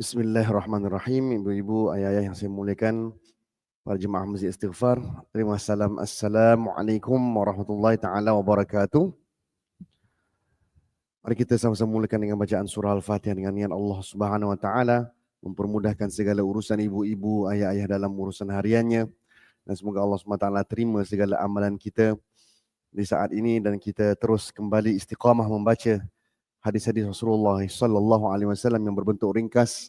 Bismillahirrahmanirrahim. Ibu-ibu, ayah-ayah yang saya muliakan, para jemaah masjid istighfar. Terima salam. Assalamualaikum warahmatullahi taala wabarakatuh. Mari kita sama-sama mulakan dengan bacaan surah Al-Fatihah dengan niat Allah Subhanahu wa taala mempermudahkan segala urusan ibu-ibu, ayah-ayah dalam urusan hariannya dan semoga Allah SWT terima segala amalan kita di saat ini dan kita terus kembali istiqamah membaca hadis-hadis Rasulullah sallallahu alaihi wasallam yang berbentuk ringkas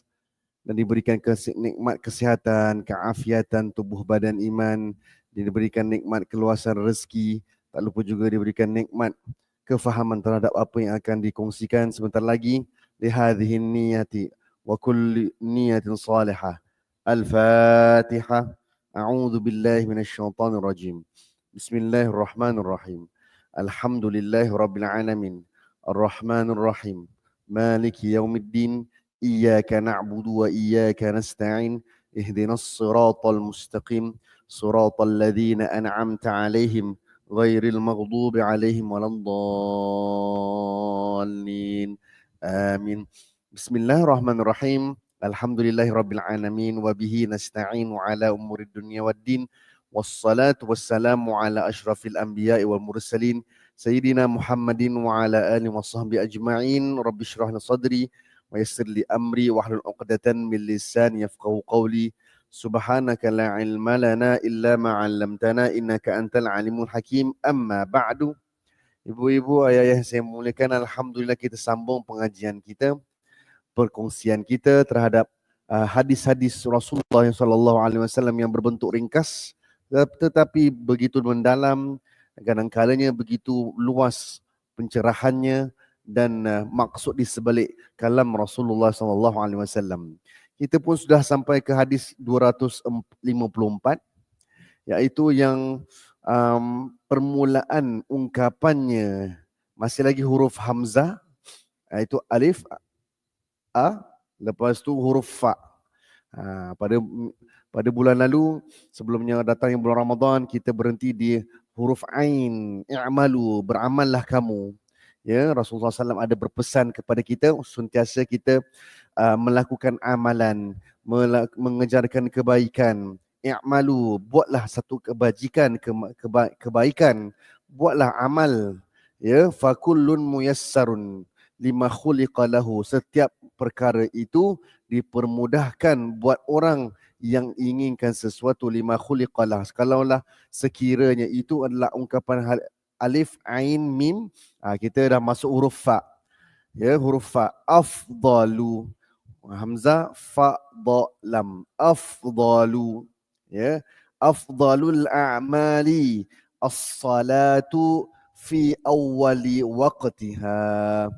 dan diberikan nikmat kesihatan, keafiatan tubuh badan iman, diberikan nikmat keluasan rezeki, tak lupa juga diberikan nikmat kefahaman terhadap apa yang akan dikongsikan sebentar lagi li hadhihi niyyati wa kulli niyatin salihah. Al-Fatihah. A'udzu billahi minasy syaithanir rajim. Bismillahirrahmanirrahim. Alhamdulillahirabbil alamin. Ar-Rahmanir Maliki yaumiddin. إياك نعبد وإياك نستعين اهدنا الصراط المستقيم صراط الذين أنعمت عليهم غير المغضوب عليهم ولا الضالين. آمين. بسم الله الرحمن الرحيم. الحمد لله رب العالمين وبه نستعين على أمور الدنيا والدين والصلاة والسلام على أشرف الأنبياء والمرسلين سيدنا محمد وعلى آله وصحبه أجمعين. رب اشرح لي صدري ويسر لي أمري واحلل عقدة من لساني يفقهوا قولي سبحانك لا علم لنا إلا ما علمتنا إنك أنت العليم الحكيم أما بعد Ibu-ibu, ayah yang saya muliakan, Alhamdulillah kita sambung pengajian kita, perkongsian kita terhadap uh, hadis-hadis Rasulullah SAW yang berbentuk ringkas, tetapi begitu mendalam, kadang-kadangnya begitu luas pencerahannya dan uh, maksud di sebalik kalam Rasulullah sallallahu alaihi wasallam. Kita pun sudah sampai ke hadis 254 iaitu yang um, permulaan ungkapannya masih lagi huruf hamzah iaitu alif a lepas tu huruf fa. Ha, pada pada bulan lalu sebelumnya datangnya bulan Ramadan kita berhenti di huruf ain i'malu beramallah kamu ya Rasulullah SAW ada berpesan kepada kita sentiasa kita uh, melakukan amalan mengejarkan kebaikan. I'malu buatlah satu kebajikan ke- keba- kebaikan. Buatlah amal ya fakullun muyassarun lima khuliqa lahu. Setiap perkara itu dipermudahkan buat orang yang inginkan sesuatu lima khuliqalah. Kalaulah sekiranya itu adalah ungkapan alif, ain, mim, ha, kita dah masuk huruf fa. Ya, huruf fa. Afdalu. Hamzah, fa, da, lam. Afdalu. Ya. Afdalul a'mali. As-salatu fi awwali waqtiha.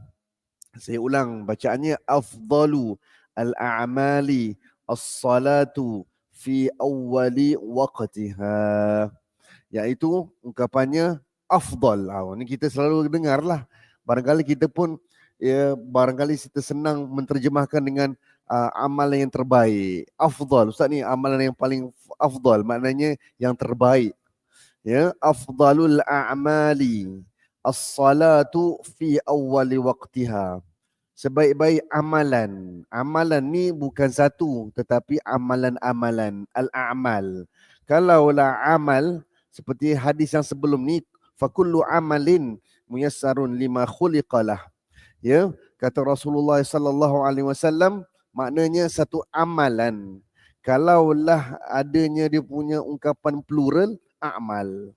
Saya ulang bacaannya. Afdalu al-a'mali as-salatu fi awwali waqtiha iaitu ungkapannya afdal. Ha, ini kita selalu dengarlah. Barangkali kita pun ya barangkali kita senang menterjemahkan dengan uh, amalan yang terbaik. Afdal. Ustaz ni amalan yang paling afdal. Maknanya yang terbaik. Ya afdalul a'mali. As-salatu fi awwali waqtiha. Sebaik-baik amalan. Amalan ni bukan satu tetapi amalan-amalan, al-a'mal. Kalaulah amal seperti hadis yang sebelum ni fakullu amalin muyassarun lima khuliqalah. Ya, kata Rasulullah sallallahu alaihi wasallam maknanya satu amalan. Kalaulah adanya dia punya ungkapan plural amal.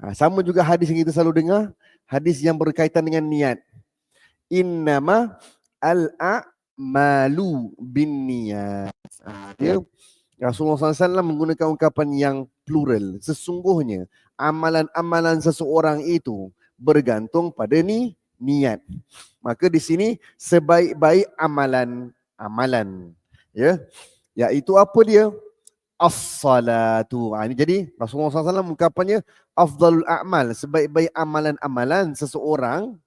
Ha, sama juga hadis yang kita selalu dengar, hadis yang berkaitan dengan niat innama al-a'malu bin niyat. Ya. Rasulullah SAW menggunakan ungkapan yang plural. Sesungguhnya amalan-amalan seseorang itu bergantung pada ni niat. Maka di sini sebaik-baik amalan amalan ya yaitu apa dia as-salatu. Ha, ini jadi Rasulullah SAW ungkapannya afdalul a'mal sebaik-baik amalan-amalan seseorang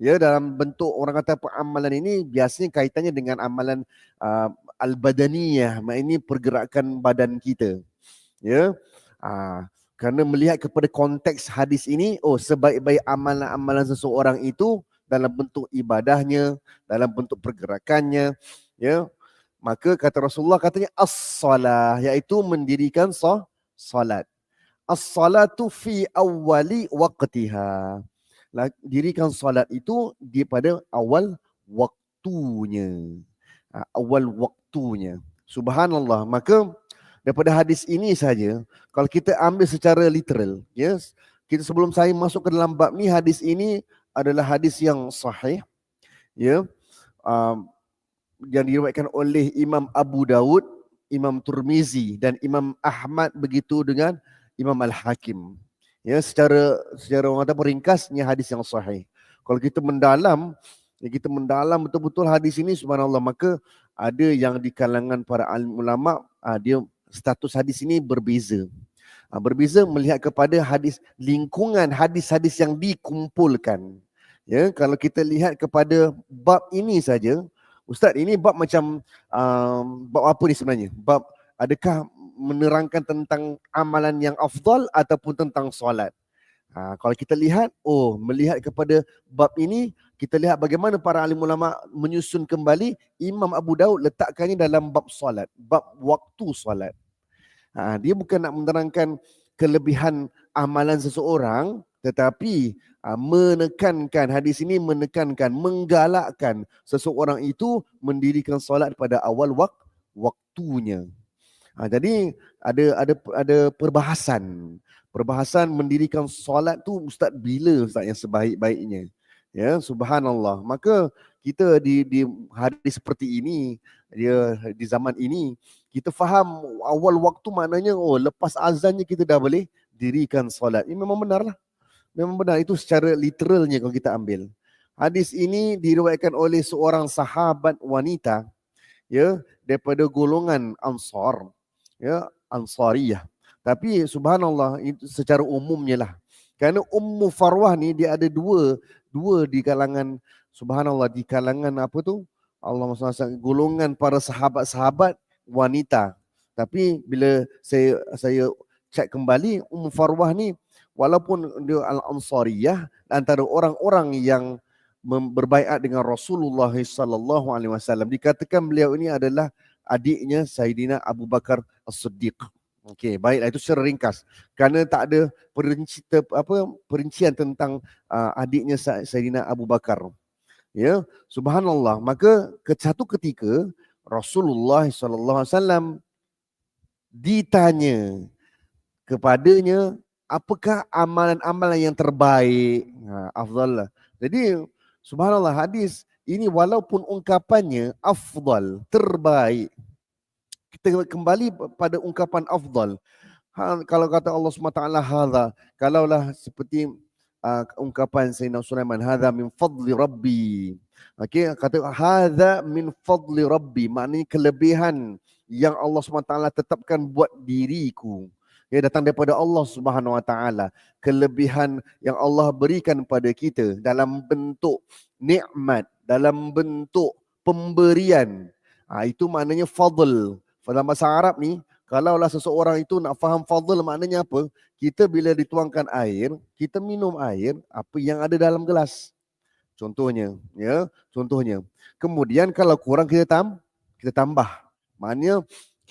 ya dalam bentuk orang kata amalan ini biasanya kaitannya dengan amalan uh, al-badaniyah ini pergerakan badan kita ya uh, kerana melihat kepada konteks hadis ini oh sebaik-baik amalan-amalan seseorang itu dalam bentuk ibadahnya dalam bentuk pergerakannya ya Maka kata Rasulullah katanya as-salah iaitu mendirikan so, salat. As-salatu fi awwali waqtiha. Dirikan salat itu di pada awal waktunya. Ha, awal waktunya. Subhanallah. Maka daripada hadis ini saja kalau kita ambil secara literal, yes, kita sebelum saya masuk ke dalam bab ni hadis ini adalah hadis yang sahih. Ya. Um, yang diriwayatkan oleh Imam Abu Dawud, Imam Turmizi dan Imam Ahmad begitu dengan Imam Al-Hakim. Ya, secara secara orang kata peringkasnya hadis yang sahih. Kalau kita mendalam, kita mendalam betul-betul hadis ini subhanallah maka ada yang di kalangan para ulama ah, dia status hadis ini berbeza. Ah, berbeza melihat kepada hadis lingkungan hadis-hadis yang dikumpulkan. Ya, kalau kita lihat kepada bab ini saja, Ustaz, ini bab macam um, bab apa ni sebenarnya? Bab adakah menerangkan tentang amalan yang afdal ataupun tentang solat? Ha, kalau kita lihat, oh melihat kepada bab ini, kita lihat bagaimana para alim ulama menyusun kembali Imam Abu Daud letakkannya dalam bab solat, bab waktu solat. Ha, dia bukan nak menerangkan kelebihan amalan seseorang, tetapi uh, menekankan hadis ini menekankan menggalakkan seseorang itu mendirikan solat pada awal wak waktunya. Ha, jadi ada ada ada perbahasan. Perbahasan mendirikan solat tu ustaz bila ustaz yang sebaik-baiknya. Ya, subhanallah. Maka kita di di hari seperti ini, dia di zaman ini kita faham awal waktu maknanya oh lepas azannya kita dah boleh dirikan solat. Ini memang benarlah. Memang benar itu secara literalnya kalau kita ambil. Hadis ini diriwayatkan oleh seorang sahabat wanita ya daripada golongan Ansar ya Ansariyah. Tapi subhanallah itu secara umumnya lah. Kerana Ummu Farwah ni dia ada dua dua di kalangan subhanallah di kalangan apa tu? Allah SWT golongan para sahabat-sahabat wanita. Tapi bila saya saya cek kembali Ummu Farwah ni walaupun dia al-ansariyah antara orang-orang yang berbaiat dengan Rasulullah sallallahu alaihi wasallam dikatakan beliau ini adalah adiknya Saidina Abu Bakar As-Siddiq. Okey, baiklah itu secara ringkas. Kerana tak ada perinci apa perincian tentang uh, adiknya Saidina Abu Bakar. Ya, subhanallah. Maka ke satu ketika Rasulullah sallallahu alaihi wasallam ditanya kepadanya apakah amalan-amalan yang terbaik? Ha, afdal. Jadi subhanallah hadis ini walaupun ungkapannya afdal, terbaik. Kita kembali pada ungkapan afdal. Ha, kalau kata Allah SWT hadha, kalaulah seperti uh, ungkapan Sayyidina Sulaiman, hadha min fadli rabbi. Okey, kata hadha min fadli rabbi, maknanya kelebihan yang Allah SWT tetapkan buat diriku ya datang daripada Allah Subhanahu Wa Taala kelebihan yang Allah berikan pada kita dalam bentuk nikmat dalam bentuk pemberian ha, itu maknanya fadl dalam bahasa Arab ni kalaulah seseorang itu nak faham fadl maknanya apa kita bila dituangkan air kita minum air apa yang ada dalam gelas contohnya ya contohnya kemudian kalau kurang kita tam kita tambah maknanya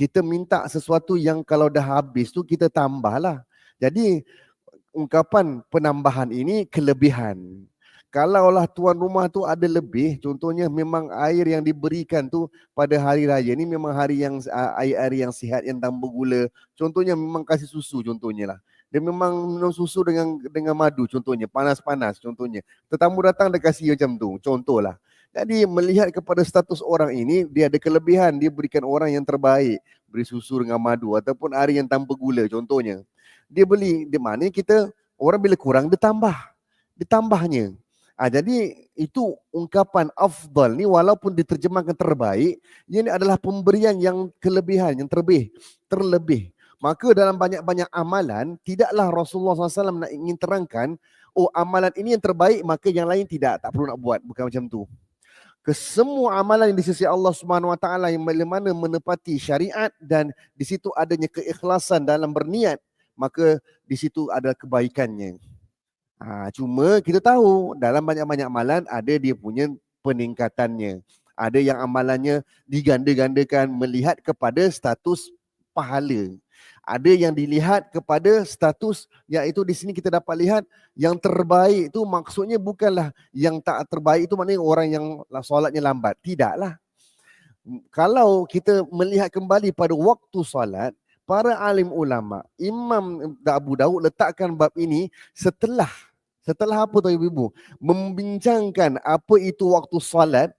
kita minta sesuatu yang kalau dah habis tu kita tambahlah. Jadi ungkapan penambahan ini kelebihan. Kalaulah tuan rumah tu ada lebih, contohnya memang air yang diberikan tu pada hari raya ni memang hari yang air-air yang sihat yang tanpa gula. Contohnya memang kasih susu contohnya lah. Dia memang minum susu dengan dengan madu contohnya, panas-panas contohnya. Tetamu datang dia kasih macam tu, contohlah. Jadi melihat kepada status orang ini, dia ada kelebihan, dia berikan orang yang terbaik, beri susu dengan madu ataupun air yang tanpa gula contohnya. Dia beli di mana kita orang bila kurang dia tambah. Ditambahnya. Ah jadi itu ungkapan afdal ni walaupun diterjemahkan terbaik, ini adalah pemberian yang kelebihan, yang terlebih, terlebih. Maka dalam banyak-banyak amalan, tidaklah Rasulullah SAW nak ingin terangkan, oh amalan ini yang terbaik, maka yang lain tidak, tak perlu nak buat. Bukan macam tu ke semua amalan yang di sisi Allah Subhanahu Wa Taala yang bagaimana menepati syariat dan di situ adanya keikhlasan dalam berniat maka di situ ada kebaikannya. Ha, cuma kita tahu dalam banyak-banyak amalan ada dia punya peningkatannya. Ada yang amalannya diganda-gandakan melihat kepada status pahala. Ada yang dilihat kepada status iaitu di sini kita dapat lihat yang terbaik itu maksudnya bukanlah yang tak terbaik itu maknanya orang yang solatnya lambat. Tidaklah. Kalau kita melihat kembali pada waktu solat, para alim ulama, Imam Abu Daud letakkan bab ini setelah setelah apa tuan ibu? Membincangkan apa itu waktu solat,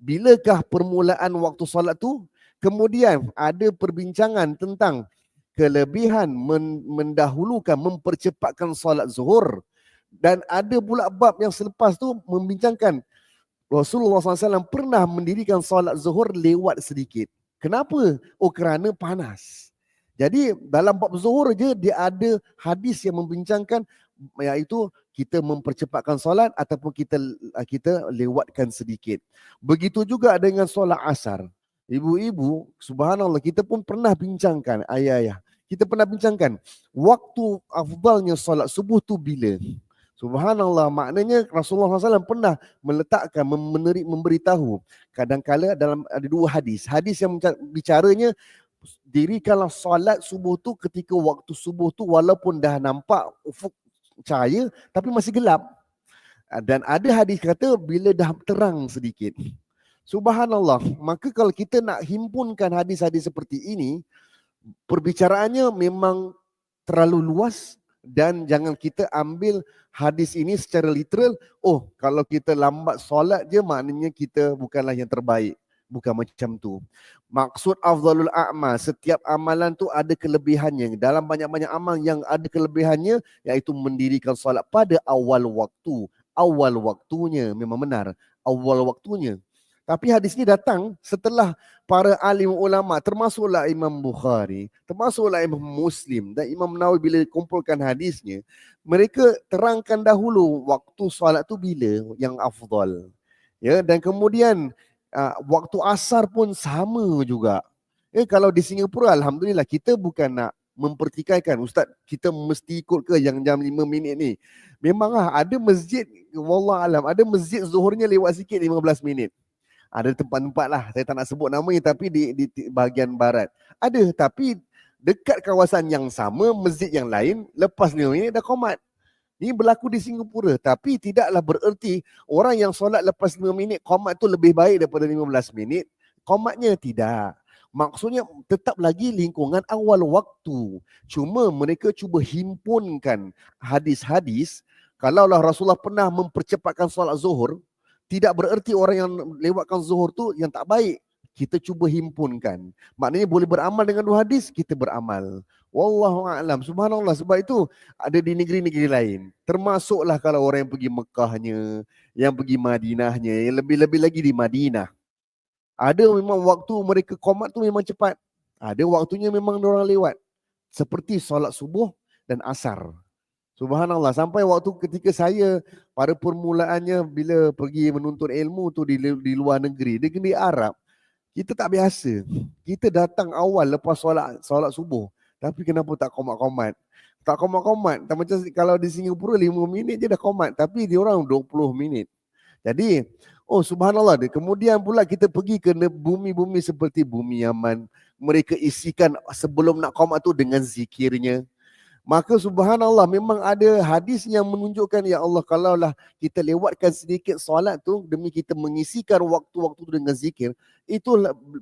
bilakah permulaan waktu solat tu? Kemudian ada perbincangan tentang kelebihan mendahulukan, mempercepatkan solat zuhur. Dan ada pula bab yang selepas tu membincangkan Rasulullah SAW pernah mendirikan solat zuhur lewat sedikit. Kenapa? Oh kerana panas. Jadi dalam bab zuhur je dia ada hadis yang membincangkan iaitu kita mempercepatkan solat ataupun kita kita lewatkan sedikit. Begitu juga dengan solat asar. Ibu-ibu, subhanallah kita pun pernah bincangkan ayah-ayah kita pernah bincangkan waktu afdalnya solat subuh tu bila Subhanallah maknanya Rasulullah SAW pernah meletakkan memberi, memberitahu kadang-kala dalam ada dua hadis hadis yang bicaranya dirikanlah solat subuh tu ketika waktu subuh tu walaupun dah nampak ufuk cahaya tapi masih gelap. Dan ada hadis kata bila dah terang sedikit Subhanallah maka kalau kita nak himpunkan hadis-hadis seperti ini perbicaraannya memang terlalu luas dan jangan kita ambil hadis ini secara literal oh kalau kita lambat solat je maknanya kita bukanlah yang terbaik bukan macam tu. Maksud afdalul a'mal setiap amalan tu ada kelebihannya. Dalam banyak-banyak amal yang ada kelebihannya iaitu mendirikan solat pada awal waktu. Awal waktunya memang benar awal waktunya. Tapi hadis ini datang setelah para alim ulama termasuklah Imam Bukhari, termasuklah Imam Muslim dan Imam Nawawi bila kumpulkan hadisnya, mereka terangkan dahulu waktu solat tu bila yang afdal. Ya dan kemudian uh, waktu asar pun sama juga. Eh kalau di Singapura alhamdulillah kita bukan nak mempertikaikan ustaz kita mesti ikut ke yang jam 5 minit ni. Memanglah ada masjid wallah alam ada masjid zuhurnya lewat sikit 15 minit ada tempat-tempat lah saya tak nak sebut namanya tapi di, di, di bahagian barat ada tapi dekat kawasan yang sama masjid yang lain lepas ni dah komat ini berlaku di Singapura tapi tidaklah bererti orang yang solat lepas 5 minit komat tu lebih baik daripada 15 minit komatnya tidak maksudnya tetap lagi lingkungan awal waktu cuma mereka cuba himpunkan hadis-hadis kalaulah Rasulullah pernah mempercepatkan solat zuhur tidak bererti orang yang lewatkan zuhur tu yang tak baik. Kita cuba himpunkan. Maknanya boleh beramal dengan dua hadis, kita beramal. Wallahu a'lam. Subhanallah sebab itu ada di negeri-negeri lain. Termasuklah kalau orang yang pergi Mekahnya, yang pergi Madinahnya, yang lebih-lebih lagi di Madinah. Ada memang waktu mereka komat tu memang cepat. Ada waktunya memang orang lewat. Seperti solat subuh dan asar. Subhanallah sampai waktu ketika saya pada permulaannya bila pergi menuntut ilmu tu di, di luar negeri di negeri Arab kita tak biasa. Kita datang awal lepas solat solat subuh tapi kenapa tak komat-komat? Tak komat-komat. Tak macam kalau di Singapura 5 minit je dah komat tapi di orang 20 minit. Jadi oh subhanallah dia. Kemudian pula kita pergi ke bumi-bumi seperti bumi Yaman. Mereka isikan sebelum nak komat tu dengan zikirnya. Maka subhanallah memang ada hadis yang menunjukkan ya Allah kalaulah kita lewatkan sedikit solat tu demi kita mengisikan waktu-waktu tu dengan zikir itu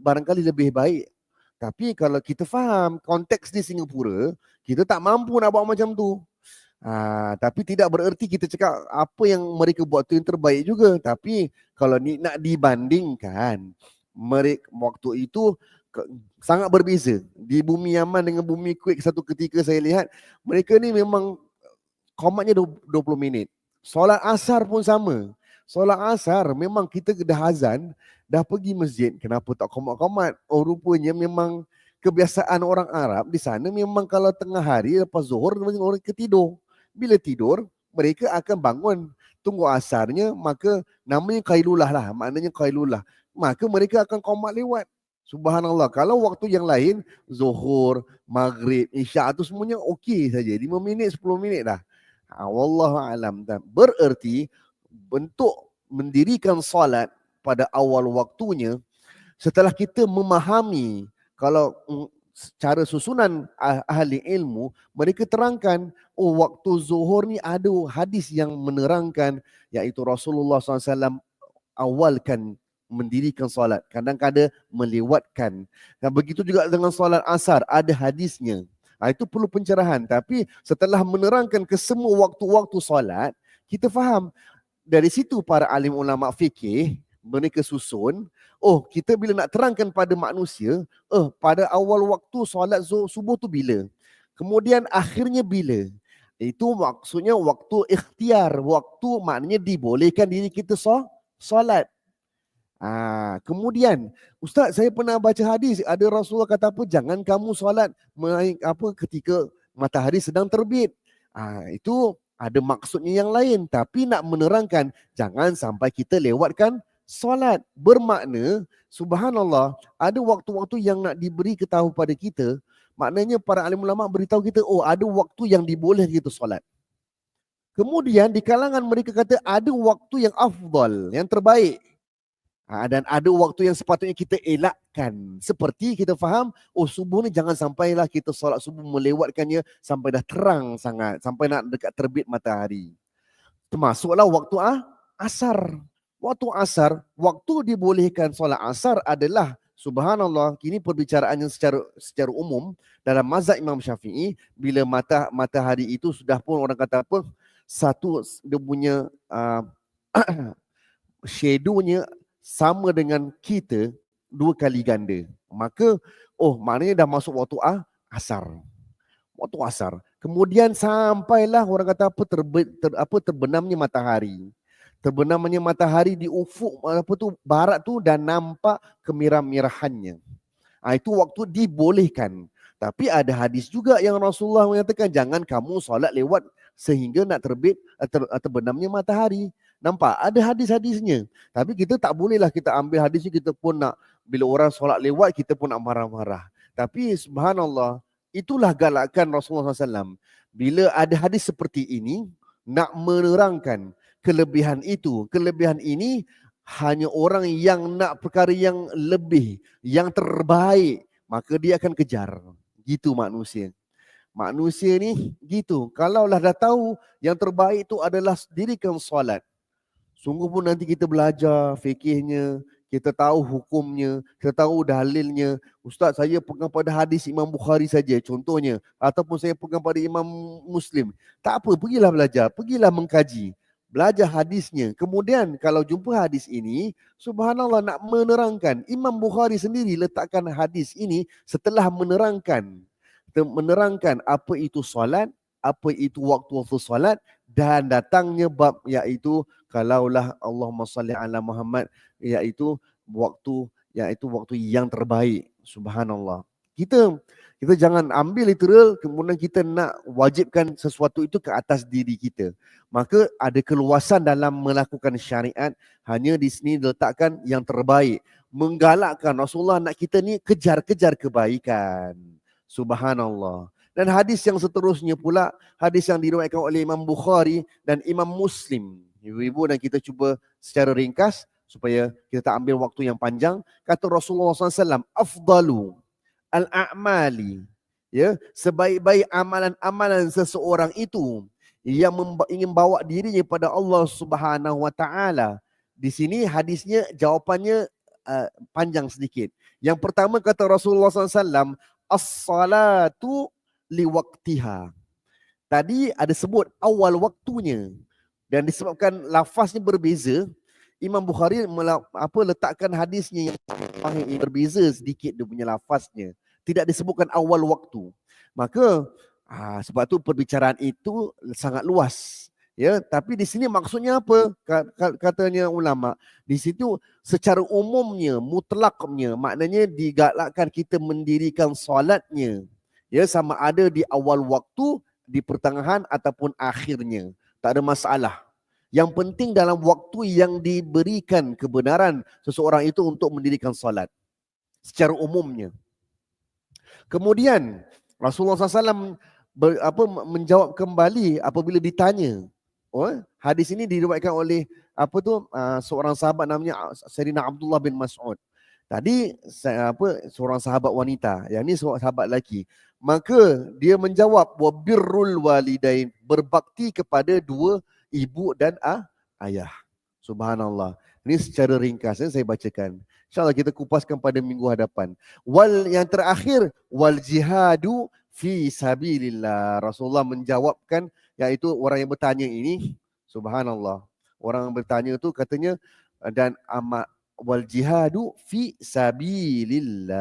barangkali lebih baik. Tapi kalau kita faham konteks di Singapura, kita tak mampu nak buat macam tu. Ha, tapi tidak bererti kita cakap apa yang mereka buat tu yang terbaik juga. Tapi kalau ni nak dibandingkan mereka waktu itu sangat berbeza. Di bumi Yaman dengan bumi Kuwait satu ketika saya lihat, mereka ni memang komatnya 20 minit. Solat asar pun sama. Solat asar memang kita dah azan, dah pergi masjid, kenapa tak komat-komat? Oh rupanya memang kebiasaan orang Arab di sana memang kalau tengah hari lepas zuhur orang ketidur. Bila tidur, mereka akan bangun tunggu asarnya maka namanya kailulah lah maknanya kailulah maka mereka akan komat lewat Subhanallah. Kalau waktu yang lain, Zuhur, Maghrib, Isya itu semuanya okey saja. 5 minit, 10 minit dah. Ha, Wallahu alam. Bererti bentuk mendirikan salat pada awal waktunya setelah kita memahami kalau mm, secara susunan ah- ahli ilmu mereka terangkan oh waktu zuhur ni ada hadis yang menerangkan iaitu Rasulullah SAW awalkan mendirikan solat kadang-kadang melewatkan dan begitu juga dengan solat asar ada hadisnya Ha, itu perlu pencerahan. Tapi setelah menerangkan ke semua waktu-waktu solat, kita faham dari situ para alim ulama fikih mereka susun, oh kita bila nak terangkan pada manusia, oh pada awal waktu solat subuh tu bila? Kemudian akhirnya bila? Itu maksudnya waktu ikhtiar, waktu maknanya dibolehkan diri kita so, solat. Ah, kemudian ustaz saya pernah baca hadis ada Rasulullah kata apa jangan kamu solat apa ketika matahari sedang terbit. Ah, itu ada maksudnya yang lain tapi nak menerangkan jangan sampai kita lewatkan solat. Bermakna subhanallah ada waktu-waktu yang nak diberi ketahu pada kita maknanya para alim ulama beritahu kita oh ada waktu yang dibolehkan kita solat. Kemudian di kalangan mereka kata ada waktu yang afdal, yang terbaik. Ha, dan ada waktu yang sepatutnya kita elakkan. Seperti kita faham, oh subuh ni jangan sampailah kita solat subuh melewatkannya sampai dah terang sangat. Sampai nak dekat terbit matahari. Termasuklah waktu ah, asar. Waktu asar, waktu dibolehkan solat asar adalah Subhanallah, kini perbicaraannya secara secara umum dalam mazhab Imam Syafi'i bila mata matahari itu sudah pun orang kata apa? Satu dia punya uh, shadow-nya sama dengan kita dua kali ganda. Maka, oh maknanya dah masuk waktu ah, asar. Waktu asar. Kemudian sampailah orang kata apa terbe, ter, apa terbenamnya matahari. Terbenamnya matahari di ufuk apa tu barat tu dan nampak kemirah-mirahannya. Ah itu waktu dibolehkan. Tapi ada hadis juga yang Rasulullah mengatakan jangan kamu solat lewat sehingga nak terbit atau terbenamnya matahari. Nampak? Ada hadis-hadisnya. Tapi kita tak bolehlah kita ambil hadis ni kita pun nak bila orang solat lewat kita pun nak marah-marah. Tapi subhanallah itulah galakan Rasulullah SAW. Bila ada hadis seperti ini nak menerangkan kelebihan itu. Kelebihan ini hanya orang yang nak perkara yang lebih, yang terbaik. Maka dia akan kejar. Gitu manusia. Manusia ni gitu. Kalaulah dah tahu yang terbaik itu adalah dirikan solat. Sungguh pun nanti kita belajar fikihnya, kita tahu hukumnya, kita tahu dalilnya. Ustaz, saya pegang pada hadis Imam Bukhari saja contohnya. Ataupun saya pegang pada Imam Muslim. Tak apa, pergilah belajar, pergilah mengkaji. Belajar hadisnya. Kemudian kalau jumpa hadis ini, subhanallah nak menerangkan. Imam Bukhari sendiri letakkan hadis ini setelah menerangkan. Menerangkan apa itu solat, apa itu waktu-waktu solat dan datangnya bab iaitu kalaulah Allahumma salli ala Muhammad iaitu waktu iaitu waktu yang terbaik subhanallah kita kita jangan ambil literal kemudian kita nak wajibkan sesuatu itu ke atas diri kita. Maka ada keluasan dalam melakukan syariat hanya di sini letakkan yang terbaik. Menggalakkan Rasulullah nak kita ni kejar-kejar kebaikan. Subhanallah. Dan hadis yang seterusnya pula hadis yang diriwayatkan oleh Imam Bukhari dan Imam Muslim. Ibu-ibu dan kita cuba secara ringkas supaya kita tak ambil waktu yang panjang. Kata Rasulullah SAW, afdalu al-a'mali. Ya, sebaik-baik amalan-amalan seseorang itu yang ingin bawa dirinya pada Allah Subhanahu Wa Taala. Di sini hadisnya jawapannya uh, panjang sedikit. Yang pertama kata Rasulullah SAW, as-salatu liwaktiha. Tadi ada sebut awal waktunya. Dan disebabkan lafaznya berbeza, Imam Bukhari apa letakkan hadisnya yang berbeza sedikit dia punya lafaznya. Tidak disebutkan awal waktu. Maka ah, sebab tu perbicaraan itu sangat luas. Ya, tapi di sini maksudnya apa? Katanya ulama. Di situ secara umumnya, mutlaknya, maknanya digalakkan kita mendirikan solatnya. Ya, sama ada di awal waktu, di pertengahan ataupun akhirnya tak ada masalah. Yang penting dalam waktu yang diberikan kebenaran seseorang itu untuk mendirikan salat. Secara umumnya. Kemudian Rasulullah SAW ber, apa, menjawab kembali apabila ditanya. Oh, hadis ini diriwayatkan oleh apa tu uh, seorang sahabat namanya Sayyidina Abdullah bin Mas'ud. Tadi saya apa seorang sahabat wanita, yang ni seorang sahabat lelaki. Maka dia menjawab wa birrul walidain, berbakti kepada dua ibu dan ah, ayah. Subhanallah. Ini secara ringkas ya, saya bacakan. InsyaAllah kita kupaskan pada minggu hadapan. Wal yang terakhir, wal jihadu fi sabilillah. Rasulullah menjawabkan iaitu orang yang bertanya ini, subhanallah. Orang yang bertanya itu katanya dan amat wal jihadu fi sabilillah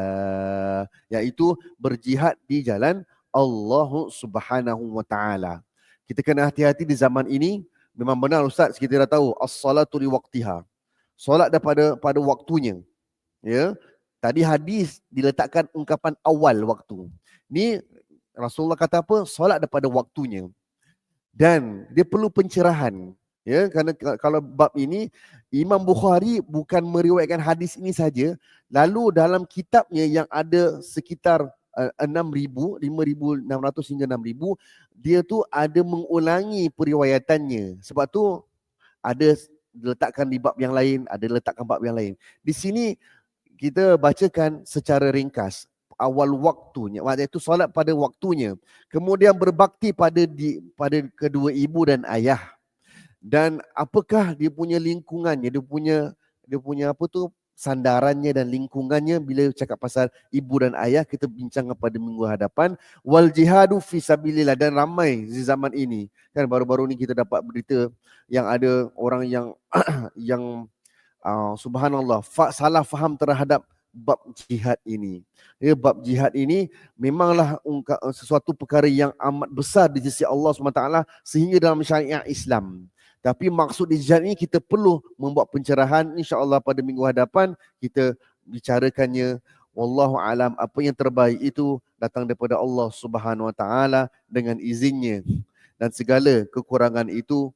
iaitu berjihad di jalan Allah Subhanahu wa taala. Kita kena hati-hati di zaman ini memang benar ustaz kita dah tahu as-salatu li waqtiha. Solat daripada pada waktunya. Ya. Tadi hadis diletakkan ungkapan awal waktu. Ni Rasulullah kata apa? Solat daripada waktunya. Dan dia perlu pencerahan. Ya, kerana kalau bab ini Imam Bukhari bukan meriwayatkan hadis ini saja, lalu dalam kitabnya yang ada sekitar uh, 6000, 5600 hingga 6000, dia tu ada mengulangi periwayatannya. Sebab tu ada letakkan di bab yang lain, ada letakkan bab yang lain. Di sini kita bacakan secara ringkas awal waktunya. Maksudnya itu solat pada waktunya. Kemudian berbakti pada di pada kedua ibu dan ayah dan apakah dia punya lingkungannya dia punya dia punya apa tu sandarannya dan lingkungannya bila cakap pasal ibu dan ayah kita bincang pada minggu hadapan wal jihadu fi sabilillah dan ramai di zaman ini kan baru-baru ni kita dapat berita yang ada orang yang yang uh, subhanallah fa, salah faham terhadap bab jihad ini. Ya, bab jihad ini memanglah sesuatu perkara yang amat besar di sisi Allah SWT sehingga dalam syariat Islam. Tapi maksud jihad ini kita perlu membuat pencerahan insya-Allah pada minggu hadapan kita bicarakannya wallahu alam apa yang terbaik itu datang daripada Allah Subhanahu wa taala dengan izinnya dan segala kekurangan itu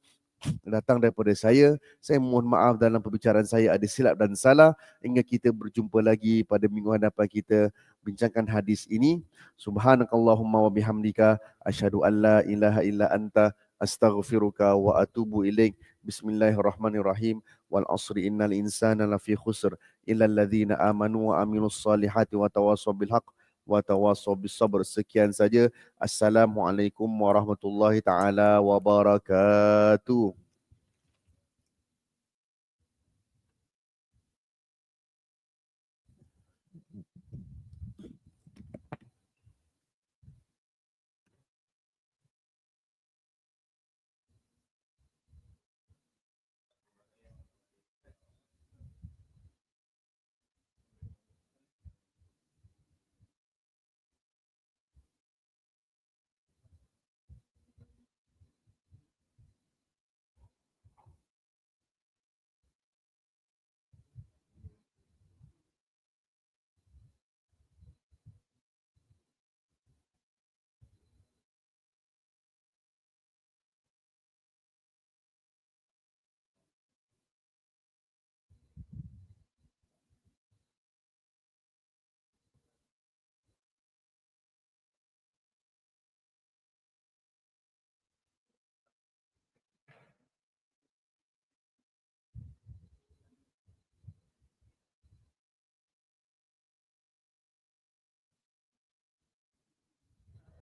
datang daripada saya. Saya mohon maaf dalam perbicaraan saya ada silap dan salah. Hingga kita berjumpa lagi pada minggu hadapan kita bincangkan hadis ini. Subhanakallahumma wa bihamdika asyhadu an la ilaha illa anta astaghfiruka wa atubu ilaik. Bismillahirrahmanirrahim. Wal asri innal insana lafi khusr illa alladhina amanu wa amilus salihati wa tawassaw bil haqq wa tawassaw bis sabr. Sekian saja. Assalamualaikum warahmatullahi taala wabarakatuh